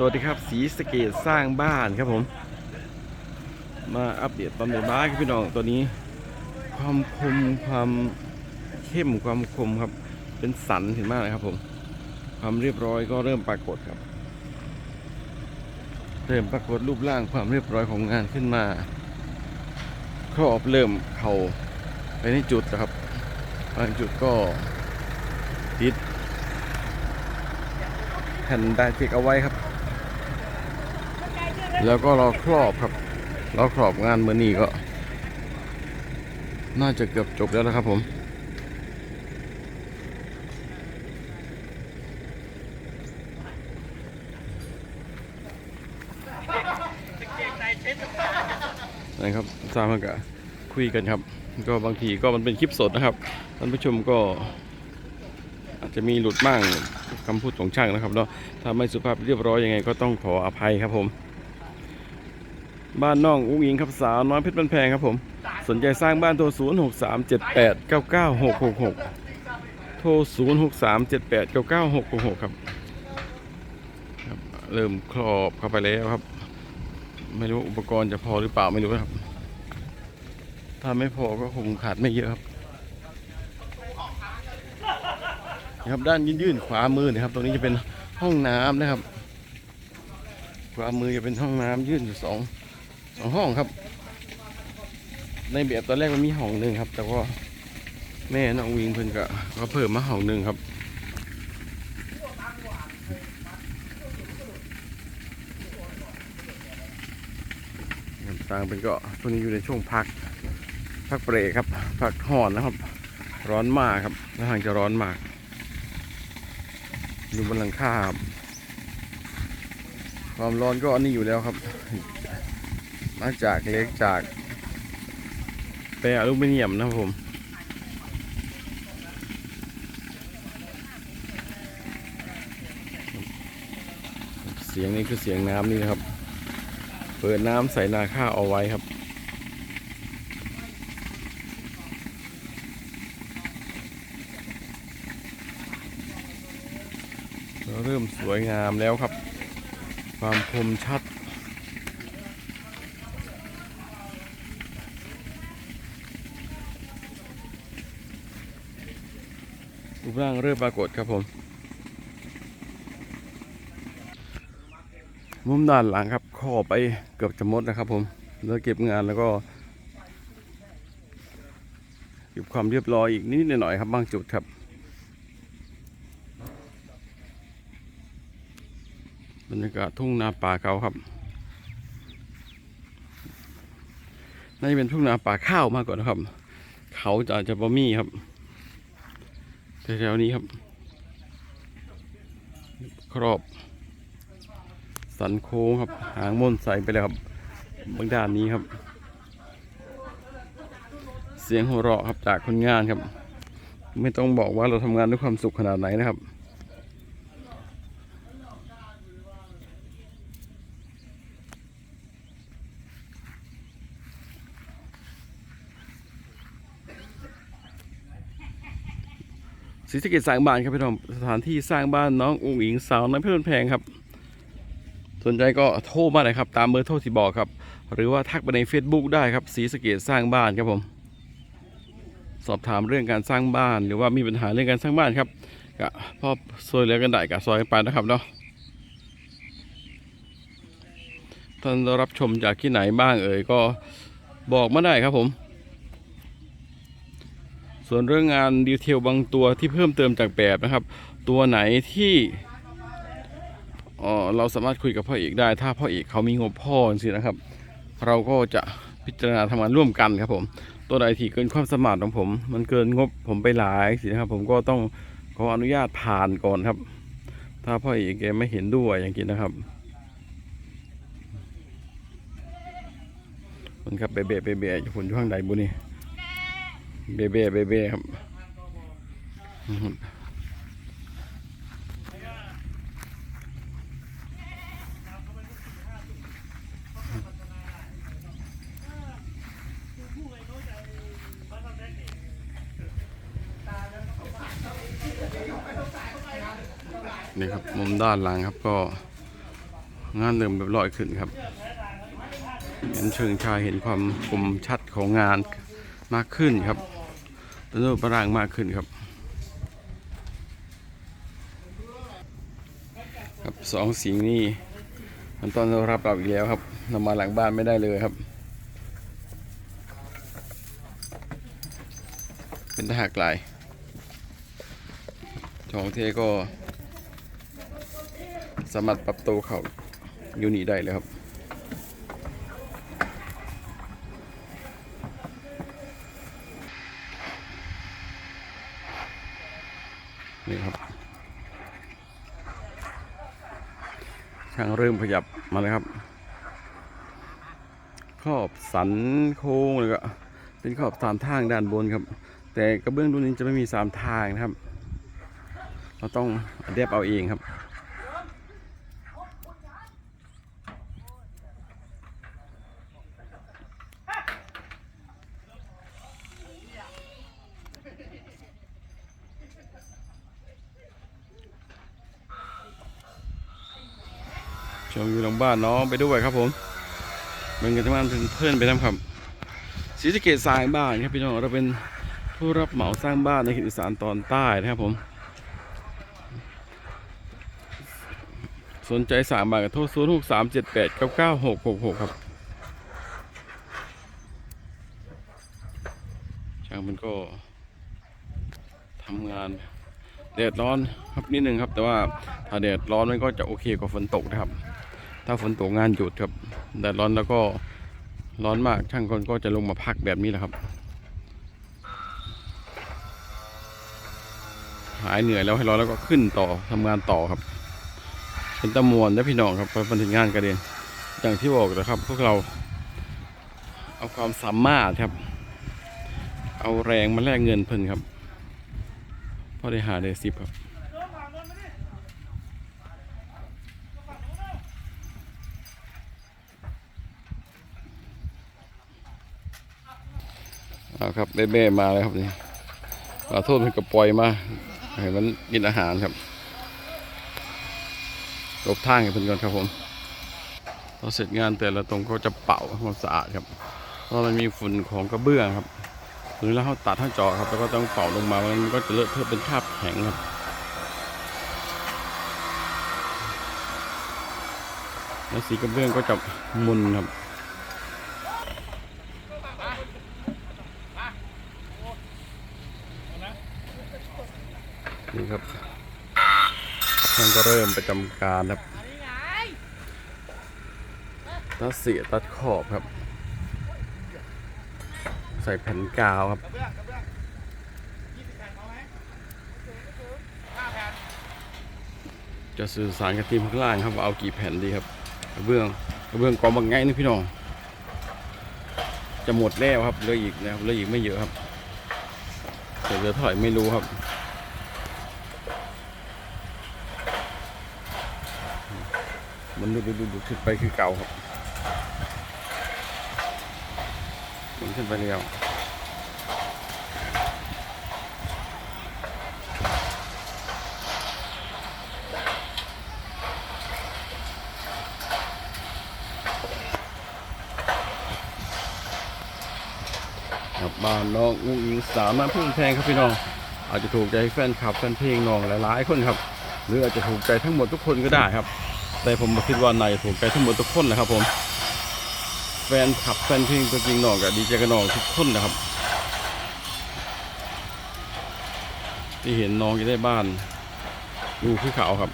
สวัสดีครับสีสเกตสร้างบ้านครับผม มาอัปเดตตอนในบ้านครับพี่น้องตัวนี้ ความคมความเข้มความคมครับ เป็นสันเห็นมากเลยครับผม ความเรียบร้อยก็เริ่มปรากฏครับ เริ่มปรากฏรูปร่างความเรียบร้อยของงานขึ้นมาครอบเริ่มเข่าไปในจุดนะครับบางจุดก็ติดแผ่นไดเทคเอาไว้ครับ แล้วก็รอครอบครับรอครอบงานเมื่อนี้ก็ น่าจะเกือบจบแล้วนะครับผมนะครับสร้ามันก็คุยกันครับ ก็บางทีก็มันเป็นคลิปสดนะครับท่านผู้ชมก็ อาจจะมีหลุดบ้างคำพูดของช่างนะครับเนาะถ้าไม่สุภาพเรียบร้อยยังไงก็ต้องขออภัยครับผม บ้านน้องอุ้งอิงครับสาวน้อยเพชรบันแพงครับผม สนใจสร้างบ้านโทร 0 6 3 7 8 9 9 6 6 6 โทร 0 6 3 7 8 9 9 6 6 6 ครับครับ เริ่มครอบเข้าไปแล้วครับ ไม่รู้อุปกรณ์จะพอหรือเปล่าไม่รู้ครับ ถ้าไม่พอก็คงขาดไม่เยอะครับครับด้านยื่นๆขวามือนะครับ ตรงนี้จะเป็นห้องน้ำนะครับขวามือจะเป็นห้องน้ำยื่นอยู่สอง สองห้องครับ ในแบบตอนแรกมันมีห้องหนึ่งครับ แต่ว่าแม่น้องวิงเพิ่นก็ก็เพิ่มมาห้องหนึ่งครับต่างเป็นก็ช่วนี้อยู่ในช่วงพัก พักเบรกครับ พักห่อนนะครับ ร้อนมากครับแล้วทางจะร้อนมาก อยู่บนหลังคาความร้อนก็อันนี้อยู่แล้วครับ มาจากเล็กจากเป็นอลูมิเนียมนะผมเสียงนี้คือเสียงน้ำนี่ครับ เปิดน้ำใส่นาข้าวเอาไว้ครับเริ่มสวยงามแล้วครับ ความคมชัด รูปร่างเริ่มปรากฏครับผม มุมด้านหลังครับข้อไปเกือบจะหมดนะครับผม แล้วเก็บงานแล้วก็เก็บความเรียบร้อยอีกนิดหน่อยครับบางจุดครับ บรรยากาศทุ่งนาป่าเขาครับน่าจะเป็นทุ่งนาป่าข้าวมากกว่านะครับ เขาจะอาจจะบะมี่ครับ แถวๆนี้ครับ ครอบ สันโค้งครับ หางม่นใสไปแล้วครับบางด้านนี้ครับ เสียงหัวเราะครับจากคนงานครับ ไม่ต้องบอกว่าเราทำงานด้วยความสุขขนาดไหนนะครับ ศรีสะเกดสร้างบ้านครับพี่น้องสถานที่สร้างบ้านน้องอุ๋งอิงสาวน้ำเพชรแพงครับ สนใจก็โทรมาเลยครับ ตามเบอร์โทรที่บอกครับ หรือว่าทักไปใน Facebook ได้ครับศรีสะเกดสร้างบ้านครับผม สอบถามเรื่องการสร้างบ้าน หรือว่ามีปัญหาเรื่องการสร้างบ้านครับก็พอซอยเหลือกันได้กับซอยกันไปนะครับเนาะท่านรับชมจากที่ไหนบ้างเอ่ยก็บอกมาได้ครับผม ส่วนเรื่องงานดีเทลบางตัวที่เพิ่มเติมจากแบบนะครับ ตัวไหนที่เออเราสามารถคุยกับพ่อเอกได้ ถ้าพ่อเอกเขามีงบพ่อจรินะครับ เราก็จะพิจารณาทำงานร่วมกันครับผมตัวใดที่เกินความสมารถของผม มันเกินงบผมไปหลายสินะครับ ผมก็ต้องขออนุญาตผ่านก่อนครับ ถ้าพ่อเอกแกไม่เห็นด้วยอย่างนี้นะครับมันครับเบะเบะเบะเบะอยู่ผลอยู่ข้างใดบุนี่ เบเบ้เบเบ้ครับนี่ครับมุมด้านหลังครับก็งานเริ่มแบบลอยขึ้นครับ เห็นเชิงชายเห็นความคมชัดของงานมากขึ้นครับ ตัวโน้ตประรางมากขึ้นครับ ครับสองสิ่งนี้มันต้อนรับเราอีกแล้วครับเรามาหลังบ้านไม่ได้เลยครับ เป็นทหารกลายจองเทก็สามารถปรับตัวเขาอยู่นี่ได้เลยครับ นี่ครับ ช่างเริ่มขยับมาเลยครับขอบสันโค้งเลยก็เป็นขอบสามทางด้านบนครับ แต่กระเบื้องรุ่นนี้จะไม่มีสามทางนะครับ เราต้องเดบเอาเองครับ ช มอยู่หลังบ้านน้องไปด้วยครับผมเป็นกันทั้งบ้านถึงเพื่อนไปทำครับศรีสะเกดสร้างบ้านครับพี่น้องเราเป็นผู้รับเหมาสร้างบ้านในเขตอีสานตอนใต้นะครับผม สนใจสางบ้านกับโทรศูนย์หกสามเจ็ดแปดเก้าเก้าหกหกหกครับช่างมันก็ทำงานแดดร้อนครับนิดนึงครับ แต่ว่าถ้าแดดร้อนมันก็จะโอเคกว่าฝนตกนะครับ ถ้าฝนตกงานหยุดครับแดดร้อนแล้วก็ร้อนมากช่างคนก็จะลงมาพักแบบนี้แหละครับ หายเหนื่อยแล้วให้ร้อนแล้วก็ขึ้นต่อทำงานต่อครับเป็นตะมวนและพี่น้องครับไปถึงงานกระเด็นอย่างที่บอกนะครับพวกเราเอาความสามารถครับ เอาแรงมาแลกเงินเพิ่นครับพอได้หาได้สิบครับ ครับเบ้ๆมาแล้วครับนี่ขอโทษมันก็ปล่อยมาให้มันกินอาหารครับลบทางให้เพิ่อนก่อนครับผมพอเสร็จงานแต่ละตรงก็จะเป่าให้ความสะอาดครับเพราะมันมีฝุ่นของกระเบื้องครับหรือแล้วเขาตัดทั้งจอครับแล้วก็ต้องเป่าลงมามันก็จะเลอะเทอะเป็นคราบแข็งครับแล้วสีกระเบื้องก็จะมุนครับ นี่ครับ ท่านก็เริ่มประจำการครับตัดเสียตัดขอบครับ ใส่แผ่นกาวครับจะสื่อสารกับทีมข้างล่างครับว่าเอากี่แผ่นดีครับกระเบื้องกระเบื้องกองบางไงนี่พี่น้องจะหมดแล้วครับเหลืออีกนะครับเหลืออีกไม่เยอะครับแต่เหลือเท่าไหร่ไม่รู้ครับ นดูดูดูดูขึ้นไปคือเก่าครับมันขึ้นไปแล้วครับบ้านน้องอุ้งอิงสาวน้ำพึ่งแพงครับพี่น้อง อาจจะถูกใจแฟนคลับแฟนเพลงน้องหลายๆคนครับ หรืออาจจะถูกใจทั้งหมดทุกคนก็ได้ครับ แต่ผมคิดว่าในถูกใจทั้งหมดทุกคนนะครับ ผม แฟนขับแฟนเพลงตัวจริงน้องกับดีเจกับน้องทุกคนนะครับ ที่เห็นน้องอยู่ได้บ้านดูคือเขาครับ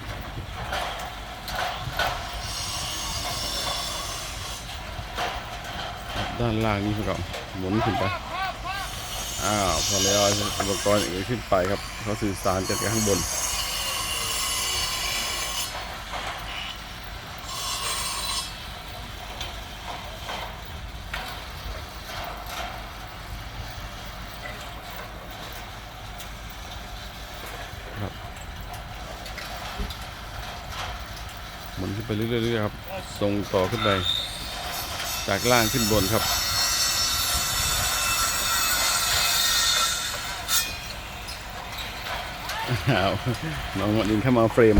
ด้านล่างนี้พวกเราหมุนขึ้นไปอ้าวพอแล้วอุปกรณ์อื่นขึ้นไปครับเขาสื่อสารกันกับข้างบน ไปเรื่อยๆครับส่งต่อขึ้นไป จากล่างขึ้นบนครับอ้าวน้องวันอินเข้ามาเฟรม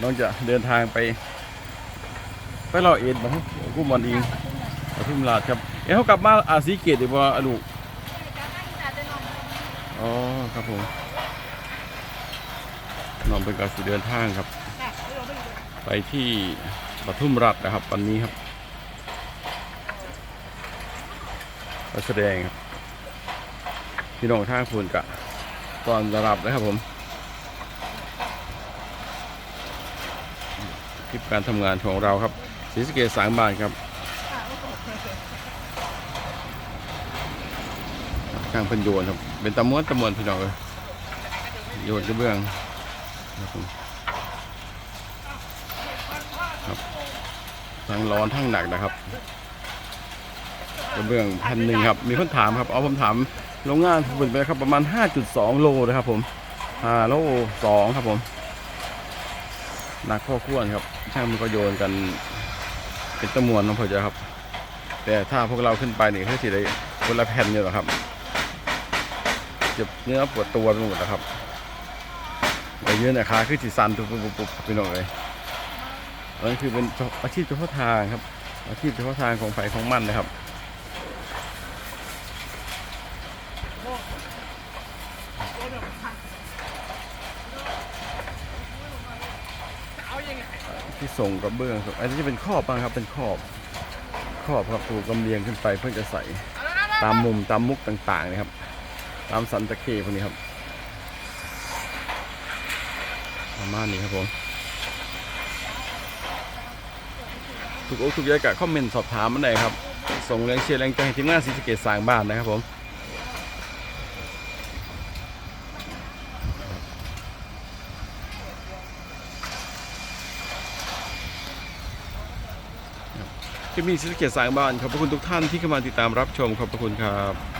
น้องจะเดินทางไป ไปรอเอ็ดบ่กูมันเองปทุมราชครับ เอ้เขากลับมาอาซีเกตดีกว่าอลูกอ๋อครับผมน้องเป็นการสิเดินทางครับ ไปที่ปทุมรัฐนะครับ วันนี้ครับไปแสดงครับพี่น้องท่างคุณกะตอนรับนะครับผมคลิปการทำงานของเราครับศรีสเกษสางบานครับข้างพันโยนครับ เป็นตะม้วนตะมวนพี่น้องเลยโยนกระเบื้องนะครับผม ทั้งร้อนทั้งหนักนะครับกระเบื้องพันหนึ่งครับ มีคนถามครับ เอาผมถามโรงงานผลิตไปครับประมาณ 5.2 โลนะครับผม5โล2ครับผม หนักข้อควรครับ ช่างมันก็โยนกัน เป็นตะมวนน้องพอจะครับ แต่ถ้าพวกเราขึ้นไปนี่คือสิได้คนละแผ่นเนี่ยหรอครับเจ็บเนื้อปวดตัวไปหมดนะครับไปยืนนะคะคือสีสันปุ๊บปุ๊บปุ๊บปุ๊บพี่อง เลยนั่นคือเป็นอาชีพเฉพาะทางครับ อาชีพเฉพาะทางของไฟของมันนะครับที่ส่งกระเบื้องส่งอันนี้จะเป็นขอบบ้างครับเป็นขอบขอบครับถูกำเลียงขึ้นไปเพื่อจะใส่ตามมุมตามมุกต่างๆนะครับ ตามสันตะเคพวกนี้ครับประมาณนี้ครับผม ถูกอกถูกใจกับคอมเมนต์สอบถามมันได้ครับ ส่งแรงเชียร์แรงใจให้ทีมงานศรีสเกตสร้างบ้านนะครับผมคลิปนี้ศรีสเกตสร้างบ้านขอบพระคุณทุกท่านที่เข้ามาติดตามรับชมขอบพระคุณครับ